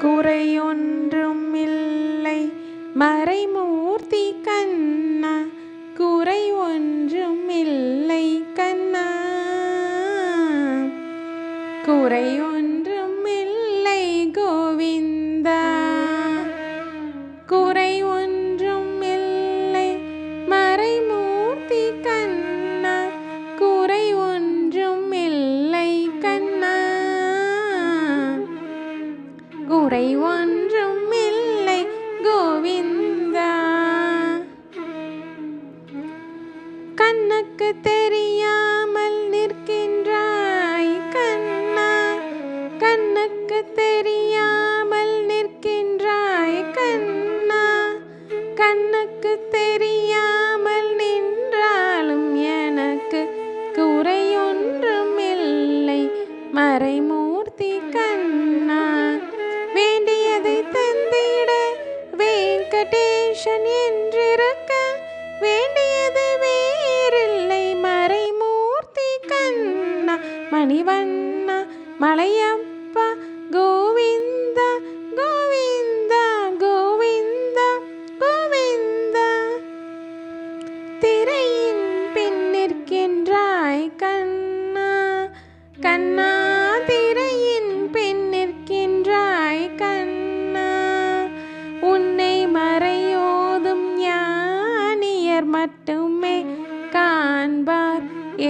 குறையொன்றும் இல்லை மறைமூர்த்தி கண்ணா குறை ஒன்றும் இல்லை கண்ணா. குறையொன்று ஒன்றும் இல்லை கோவிந்தா. கண்ணுக்கு தெரியாமல் நிற்கின்றாய் கண்ணா. கண்ணுக்கு தெரியாமல் நிற்கின்றாய் கண்ணா. கண்ணுக்கு தெரியாமல் நின்றாலும் எனக்கு குறையொன்றும் இல்லை மறைமூர்த்தி வெங்கடேசன் என்றிருக்க வேண்டியது வேறில்லை. மறைமூர்த்தி கண்ணா மணிவண்ணா மலையப்பா கோவிந்தா கோவிந்தா கோவிந்தா கோவிந்தா. திரையின் பின் நிற்கின்றாய் கண்ணா கண்ணா.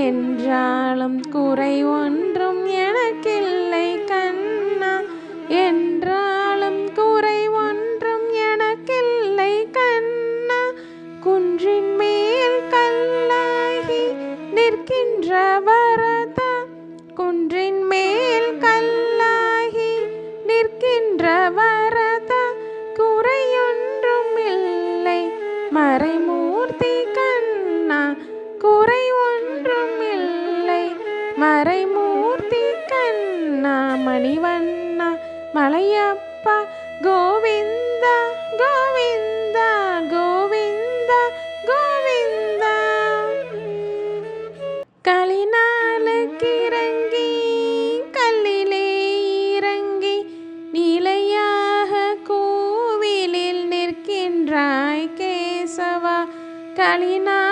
என்றாலும் குறை ஒன்றும் எனக்கில்லை கண்ணா. என்றாலும் குறை ஒன்றும் எனக்கில்லை கண்ணா. குன்றின் மேல் கல்லாகி நிற்கின்ற வரதா. குன்றின் மேல் மலையப்பா கோவிந்தா கோவிந்தா கோவிந்தா கோவிந்தா. களினாலுக்கு இறங்கி கல்லிலே இறங்கி நிலையாக கோவிலில் நிற்கின்றாய் கேசவா. களினா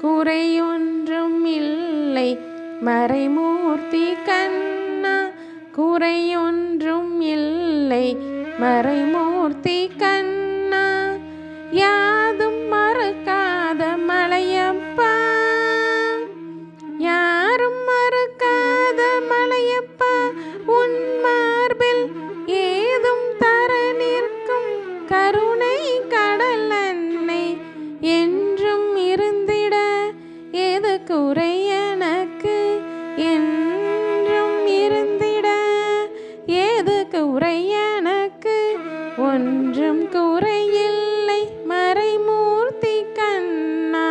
குறையொன்றும் இல்லை மறைமூர்த்தி கண்ணா குறையொன்றும் இல்லை மறைமூர்த்தி கண்ணா யா ஒன்றும் குறையில்லை. மறைமூர்த்தி கண்ணா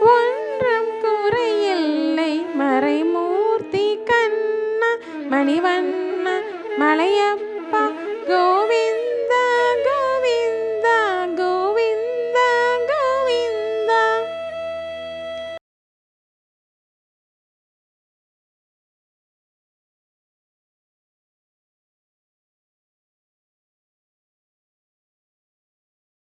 ஒன்றும் குறையில்லை. மறைமூர்த்தி கண்ணா மணிவண்ணா மலையப்ப